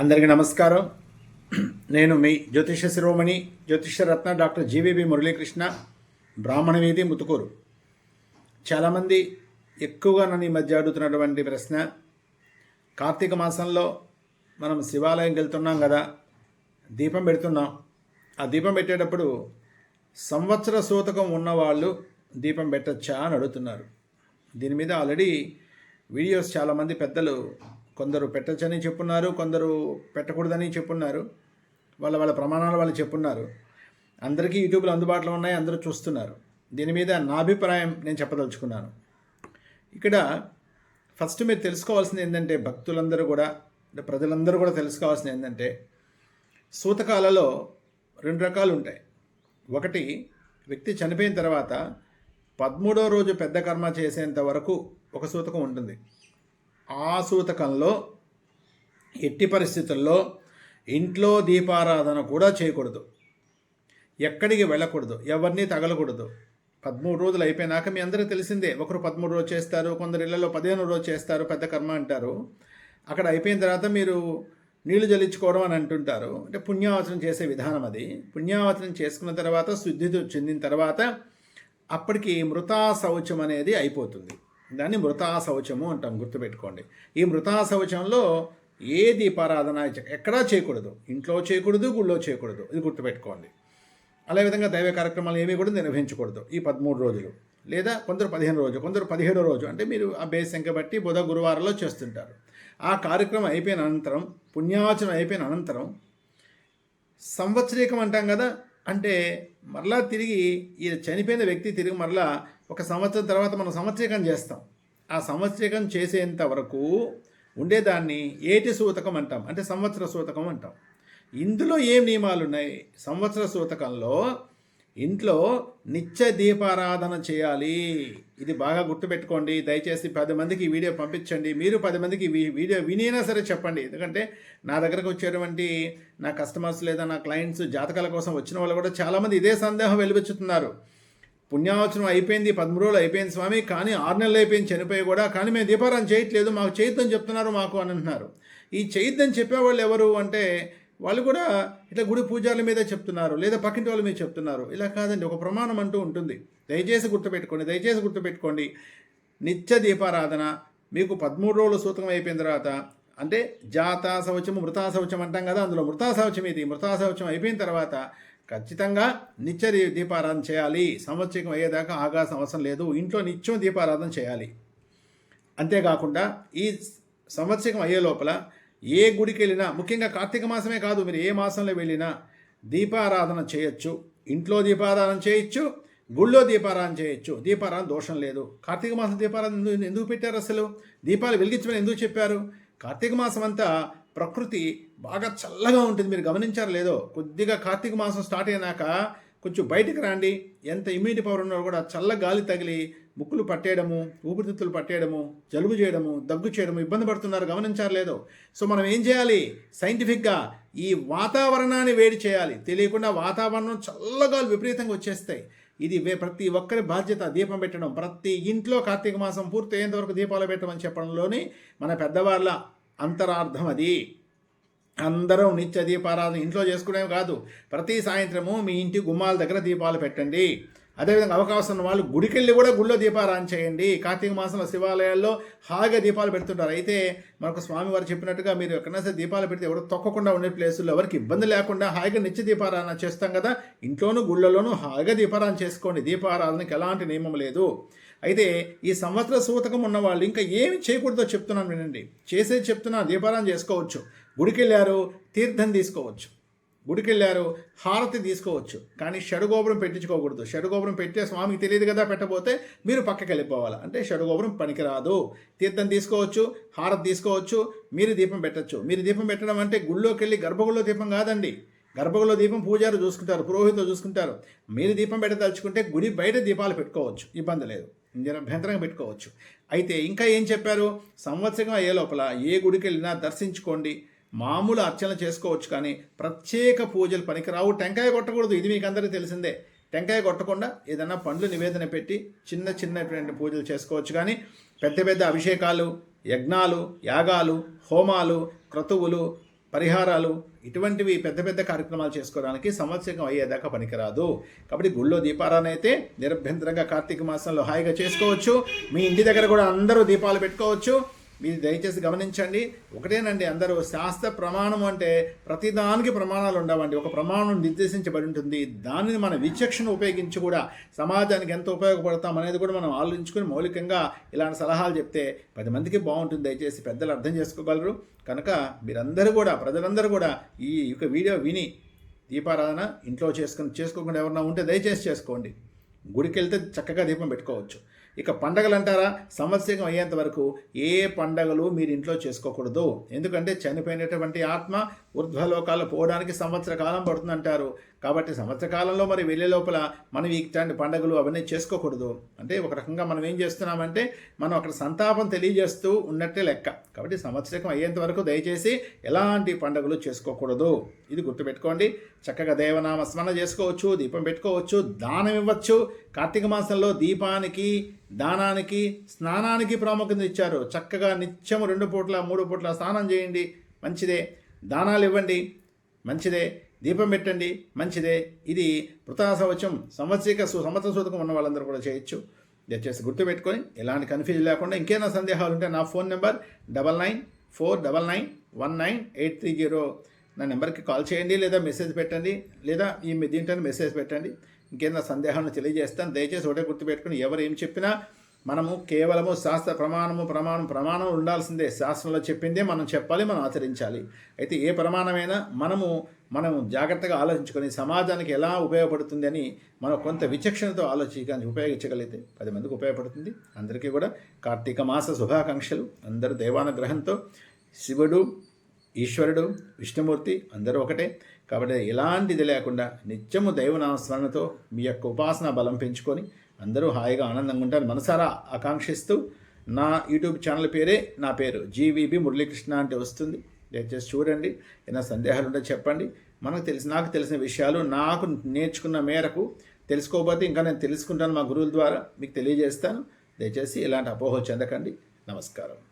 అందరికీ నమస్కారం. నేను మీ జ్యోతిష శిరోమణి జ్యోతిష రత్న డాక్టర్ జీవీబీ మురళీకృష్ణ బ్రాహ్మణ వీధి ముతుకూరు. చాలామంది ఎక్కువగా నన్ను ఈ మధ్య అడుగుతున్నటువంటి ప్రశ్న కార్తీక మాసంలో మనం శివాలయంకి వెళ్తున్నాం కదా దీపం పెడుతున్నాం. ఆ దీపం పెట్టేటప్పుడు సంవత్సర సూతకం ఉన్నవాళ్ళు దీపం పెట్టచ్చా అని అడుగుతున్నారు. దీని మీద ఆల్రెడీ వీడియోస్ చాలామంది పెద్దలు కొందరు పెట్టచ్చని చెప్పున్నారు కొందరు పెట్టకూడదని చెప్పున్నారు. వాళ్ళ వాళ్ళ ప్రమాణాలు వాళ్ళు చెప్పున్నారు. అందరికీ యూట్యూబ్లో అందుబాటులో ఉన్నాయి అందరూ చూస్తున్నారు. దీని మీద నా అభిప్రాయం నేను చెప్పదలుచుకున్నాను. ఇక్కడ ఫస్ట్ మీరు తెలుసుకోవాల్సింది ఏంటంటే భక్తులందరూ కూడా అంటే ప్రజలందరూ కూడా తెలుసుకోవాల్సింది ఏంటంటే సూతకాలలో రెండు రకాలు ఉంటాయి. ఒకటి వ్యక్తి చనిపోయిన తర్వాత పదమూడో రోజు పెద్ద కర్మ చేసేంత వరకు ఒక సూతకం ఉంటుంది. ఆ సూతకంలో ఎట్టి పరిస్థితుల్లో ఇంట్లో దీపారాధన కూడా చేయకూడదు. ఎక్కడికి వెళ్ళకూడదు. ఎవరిని తగలకూడదు. పదమూడు రోజులు అయిపోయినాక మీ అందరికీ తెలిసిందే. ఒకరు పదమూడు రోజు చేస్తారు కొందరు ఇళ్ళలో పదిహేను రోజు చేస్తారు పెద్ద కర్మ అంటారు. అక్కడ అయిపోయిన తర్వాత మీరు నీళ్ళు జల్లించుకోవడం అని అంటుంటారు. అంటే పుణ్యావచనం చేసే విధానం అది. పుణ్యావచనం చేసుకున్న తర్వాత శుద్ధి చెందిన తర్వాత అప్పటికి మృతా శౌచం అనేది అయిపోతుంది. దాన్ని మృతాశౌచము అంటాం గుర్తుపెట్టుకోండి. ఈ మృతా శౌచంలో ఏ దీపారాధన ఎక్కడా చేయకూడదు. ఇంట్లో చేయకూడదు గుళ్ళో చేయకూడదు. ఇది గుర్తుపెట్టుకోండి. అదేవిధంగా దైవ కార్యక్రమాలు ఏమీ కూడా నిర్వహించకూడదు ఈ పదమూడు రోజులు. లేదా కొందరు పదిహేను రోజు కొందరు పదిహేడో రోజు. అంటే మీరు ఆ బేస్ సంఖ్య బట్టి బుధ గురువారంలో చేస్తుంటారు. ఆ కార్యక్రమం అయిపోయిన అనంతరం పుణ్యావచనం అయిపోయిన అనంతరం సంవత్సరీకం అంటాం కదా అంటే మరలా తిరిగి ఈ చనిపోయిన వ్యక్తి తిరిగి మరలా ఒక సంవత్సరం తర్వాత మనం సంవత్సరీకం చేస్తాం. ఆ సంవత్సరీకం చేసేంత వరకు ఉండేదాన్ని ఏటి సూతకం అంటాం. అంటే సంవత్సర సూతకం అంటాం. ఇందులో ఏం నియమాలు ఉన్నాయి సంవత్సర సూతకంలో ఇంట్లో నిత్య దీపారాధన చేయాలి. ఇది బాగా గుర్తుపెట్టుకోండి. దయచేసి పది మందికి ఈ వీడియో పంపించండి. మీరు పది మందికి వీడియో వినైనా సరే చెప్పండి. ఎందుకంటే నా దగ్గరకు వచ్చేటువంటి నా కస్టమర్స్ లేదా నా క్లయింట్స్ జాతకాల కోసం వచ్చిన వాళ్ళు కూడా చాలామంది ఇదే సందేహం వెలిపించుతున్నారు పుణ్యావచనం అయిపోయింది పదమూడు రోజులు అయిపోయింది స్వామి కానీ ఆరు నెలలు అయిపోయింది చనిపోయి కూడా కానీ మేము దీపారాధన చేయట్లేదు మాకు చేయొద్దని చెప్తున్నారు మాకు అని అంటున్నారు. ఈ చేయొద్దని చెప్పేవాళ్ళు ఎవరు అంటే వాళ్ళు కూడా ఇట్లా గుడి పూజారుల మీద చెప్తున్నారు లేదా పక్కింటి వాళ్ళ మీద చెప్తున్నారు. ఇలా కాదండి ఒక ప్రమాణం అంటూ ఉంటుంది. దయచేసి గుర్తుపెట్టుకోండి దయచేసి గుర్తుపెట్టుకోండి. నిత్య దీపారాధన మీకు పదమూడు రోజులు సూతకం అయిపోయిన తర్వాత అంటే జాతా శౌచము మృతా శౌచం అంటాం కదా అందులో. మృతా శౌచం ఇది మృతా శౌచం అయిపోయిన తర్వాత ఖచ్చితంగా నిత్య దీపారాధన చేయాలి. సంవత్సరం అయ్యేదాకా ఆగాల్సిన అవసరం లేదు. ఇంట్లో నిత్యం దీపారాధన చేయాలి. అంతేకాకుండా ఈ సంవత్సరం అయ్యే లోపల ఏ గుడికి వెళ్ళినా ముఖ్యంగా కార్తీక మాసమే కాదు మీరు ఏ మాసంలో వెళ్ళినా దీపారాధన చేయొచ్చు. ఇంట్లో దీపారాధన చేయొచ్చు గుళ్ళో దీపారాధన చేయొచ్చు. దీపారాధన దోషం లేదు. కార్తీక మాసం దీపారాధన ఎందుకు పెట్టారు అసలు? దీపాలు వెలిగించమని ఎందుకు చెప్పారు? కార్తీక మాసం అంతా ప్రకృతి బాగా చల్లగా ఉంటుంది. మీరు గమనించారు లేదో? కొద్దిగా కార్తీక మాసం స్టార్ట్ అయినాక కొంచెం బయటికి రండి. ఎంత ఇమ్యూనిటీ పవర్ ఉన్నా కూడా చల్ల గాలి తగిలి ముక్కులు పట్టేయడము ఊపిరితిత్తులు పట్టేయడము జలుబు చేయడము దగ్గు చేయడము ఇబ్బంది పడుతున్నారు గమనించారలేదో సో మనం ఏం చేయాలి? సైంటిఫిక్గా ఈ వాతావరణాన్ని వేడి చేయాలి. తెలియకుండా వాతావరణం చల్లగాలు విపరీతంగా వచ్చేస్తాయి. ఇది వే- ప్రతి ఒక్కరి బాధ్యత దీపం పెట్టడం. ప్రతి ఇంట్లో కార్తీక మాసం పూర్తయ్యేంత వరకు దీపాలు పెట్టమని చెప్పడంలోని మన పెద్దవాళ్ళ అంతరార్థం అది. అందరం నిత్య దీపారాధన ఇంట్లో చేసుకునేవి కాదు. ప్రతి సాయంత్రము మీ ఇంటి గుమ్మాల దగ్గర దీపాలు పెట్టండి. అదేవిధంగా అవకాశం ఉన్న వాళ్ళు గుడికెళ్ళి కూడా గుళ్ళో దీపారాధన చేయండి. కార్తీక మాసంలో శివాలయాల్లో హాయిగా దీపాలు పెడుతుంటారు. అయితే మనకు స్వామివారు చెప్పినట్టుగా మీరు ఎక్కడైనా సరే దీపాలు పెడితే ఎవరు తొక్కకుండా ఉండే ప్లేసుల్లో ఎవరికి ఇబ్బంది లేకుండా హాయిగా నిత్య దీపారాధన చేస్తాం కదా. ఇంట్లోనూ గుళ్ళలోనూ హాయిగా దీపారాధన చేసుకోండి. దీపారాధనకి ఎలాంటి నియమం లేదు. అయితే ఈ సంవత్సర సూతకం ఉన్న వాళ్ళు ఇంకా ఏమి చేయకూడదో చెప్తున్నాను వినండి. చేసేది చెప్తున్నా దీపారాధన చేసుకోవచ్చు. గుడికి వెళ్ళారు తీర్థం తీసుకోవచ్చు. గుడికి వెళ్ళారు హారతి తీసుకోవచ్చు. కానీ షడుగోపురం పెట్టించుకోకూడదు. షడుగోపురం పెట్టే స్వామికి తెలియదు కదా పెట్టబోతే మీరు పక్కకి వెళ్ళిపోవాలి అంటే షడుగోపురం పనికిరాదు. తీర్థం తీసుకోవచ్చు హారతి తీసుకోవచ్చు మీరు దీపం పెట్టచ్చు. మీరు దీపం పెట్టడం అంటే గుళ్ళోకి వెళ్ళి గర్భగుడిలో దీపం కాదండి. గర్భగుడిలో దీపం పూజారు చూసుకుంటారు పురోహితులు చూసుకుంటారు. మీరు దీపం పెట్టదలుచుకుంటే గుడి బయట దీపాలు పెట్టుకోవచ్చు. ఇబ్బంది లేదు. నిరభ్యంతరంగా పెట్టుకోవచ్చు. అయితే ఇంకా ఏం చెప్పారు? సంవత్సరం అయ్యే లోపల ఏ గుడికి వెళ్ళినా దర్శించుకోండి. మామూలు అర్చనలు చేసుకోవచ్చు కానీ ప్రత్యేక పూజలు పనికిరావు. టెంకాయ కొట్టకూడదు ఇది మీకు అందరికీ తెలిసిందే. టెంకాయ కొట్టకుండా ఏదైనా పండ్లు నివేదన పెట్టి చిన్న చిన్నటువంటి పూజలు చేసుకోవచ్చు కానీ పెద్ద పెద్ద అభిషేకాలు యజ్ఞాలు యాగాలు హోమాలు క్రతువులు పరిహారాలు ఇటువంటివి పెద్ద పెద్ద కార్యక్రమాలు చేసుకోవడానికి సంవత్సరం అయ్యేదాకా పనికిరాదు. కాబట్టి గుళ్ళో దీపారాన్ని అయితే నిరభ్యంతరంగా కార్తీక మాసంలో హాయిగా చేసుకోవచ్చు. మీ ఇంటి దగ్గర కూడా అందరూ దీపాలు పెట్టుకోవచ్చు. మీరు దయచేసి గమనించండి. ఒకటేనండి అందరూ శాస్త్ర ప్రమాణం అంటే ప్రతిదానికి ప్రమాణాలు ఉండవండి. ఒక ప్రమాణం నిర్దేశించబడి ఉంటుంది. దానిని మన విచక్షణ ఉపయోగించి కూడా సమాజానికి ఎంత ఉపయోగపడతాం అనేది కూడా మనం ఆలోచించుకొని మౌలికంగా ఇలాంటి సలహాలు చెప్తే పది మందికి బాగుంటుంది. దయచేసి పెద్దలు అర్థం చేసుకోగలరు. కనుక మీరందరూ కూడా ప్రజలందరూ కూడా ఈ యొక్క వీడియో విని దీపారాధన ఇంట్లో చేసుకుని చేసుకోకుండా ఎవరన్నా ఉంటే దయచేసి చేసుకోండి. గుడికి వెళ్తే చక్కగా దీపం పెట్టుకోవచ్చు. ఇక పండగలు అంటారా సంవత్సరం అయ్యేంత వరకు ఏ పండగలు మీరు ఇంట్లో చేసుకోకూడదు. ఎందుకంటే చనిపోయినటువంటి ఆత్మ ఊర్ధ్వలోకాలు పోవడానికి సంవత్సర కాలం పడుతుందంటారు. కాబట్టి సంవత్సర కాలంలో మరి వెళ్ళే లోపల మనం ఇట్లాంటి పండుగలు అవన్నీ చేసుకోకూడదు. అంటే ఒక రకంగా మనం ఏం చేస్తున్నామంటే మనం అక్కడ సంతాపం తెలియజేస్తూ ఉన్నట్టే లెక్క. కాబట్టి సంవత్సరం అయ్యేంత వరకు దయచేసి ఎలాంటి పండుగలు చేసుకోకూడదు. ఇది గుర్తుపెట్టుకోండి. చక్కగా దేవనామ స్మరణ చేసుకోవచ్చు దీపం పెట్టుకోవచ్చు దానం ఇవ్వచ్చు. కార్తీక మాసంలో దీపానికి దానానికి స్నానానికి ప్రాముఖ్యత ఇచ్చారు. చక్కగా నిత్యం రెండు పూట్ల మూడు పూట్ల స్నానం చేయండి. మంచిదే. దానాలు ఇవ్వండి. మంచిదే. దీపం పెట్టండి మంచిదే. ఇది వృతాసవచం సంవత్సరిక సు- సంవత్సర సూతకం ఉన్న వాళ్ళందరూ కూడా చేయొచ్చు. దయచేసి గుర్తుపెట్టుకొని ఎలాంటి కన్ఫ్యూజన్ లేకుండా ఇంకేమైనా సందేహాలు ఉంటే నా phone number double nine four double nine one nine eight three zero నా నెంబర్కి కాల్ చేయండి లేదా మెసేజ్ పెట్టండి లేదా ఈ మీ దీంట్లో మెసేజ్ పెట్టండి. ఇంకేదైనా సందేహాలను తెలియజేస్తాను. దయచేసి ఒకటే గుర్తుపెట్టుకుని ఎవరు ఏం చెప్పినా మనము కేవలము శాస్త్ర ప్రమాణము ప్రమాణం ప్రమాణం ఉండాల్సిందే. శాస్త్రంలో చెప్పిందే మనం చెప్పాలి మనం ఆచరించాలి. అయితే ఏ ప్రమాణమైనా మనము మనము జాగ్రత్తగా ఆలోచించుకొని సమాజానికి ఎలా ఉపయోగపడుతుంది అని మనం కొంత విచక్షణతో ఆలోచించడానికి ఉపయోగించగలిగితే పది మందికి ఉపయోగపడుతుంది. అందరికీ కూడా కార్తీక మాస శుభాకాంక్షలు. అందరూ దైవానుగ్రహంతో శివుడు ఈశ్వరుడు విష్ణుమూర్తి అందరూ ఒకటే. కాబట్టి ఎలాంటిది లేకుండా నిత్యము దైవనామస్మరణతో మీ యొక్క ఉపాసన బలం పెంచుకొని అందరూ హాయిగా ఆనందంగా ఉంటారు. మనసారా ఆకాంక్షిస్తూ నా యూట్యూబ్ ఛానల్ పేరే నా పేరు జీవీబీ మురళీకృష్ణ అంటే వస్తుంది. దయచేసి చూడండి. ఏదైనా సందేహాలు ఉంటే చెప్పండి. మనకు తెలిసి నాకు తెలిసిన విషయాలు నాకు నేర్చుకున్న మేరకు తెలుసుకోకపోతే ఇంకా నేను తెలుసుకుంటాను మా గురువుల ద్వారా. మీకు తెలియజేస్తాను. దయచేసి ఇలాంటి అపోహ చెందకండి. నమస్కారం.